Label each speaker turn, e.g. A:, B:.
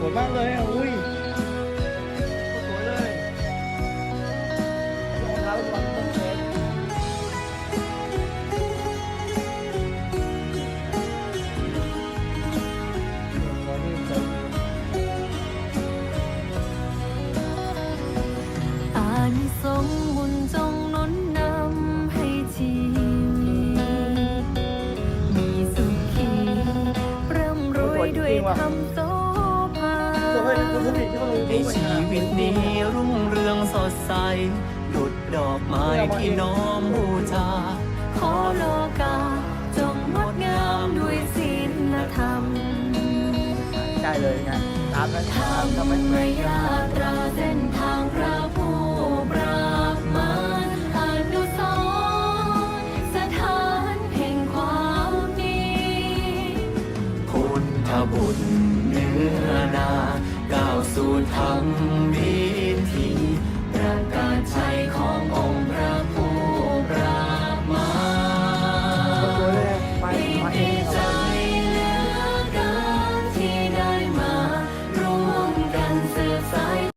A: สวยมากเลยอะอุ้ยสวยเลยรองเท้าวันต้องเช็คขอนี่สวย
B: อานิสงส์บุญจงหนุนนำให้ชีวิตมีสุขีร่ำรวยด้วยคำโสภ
C: ให้ชีวิตนี้รุ่งเรืองสดใสหลุดดอกไม้ที่น้อมบูชา
B: ขอโลกาจงงดงามด้วยศีลธรรม
A: ได้เลยไงตามนั้น
B: ธรร
A: ตามทำไม
B: มยาตราเส้นทางพระผู้ปราบมารอนุสรสถานแห่งความดี
C: พุทธบุตรเนื้อนา 旁边。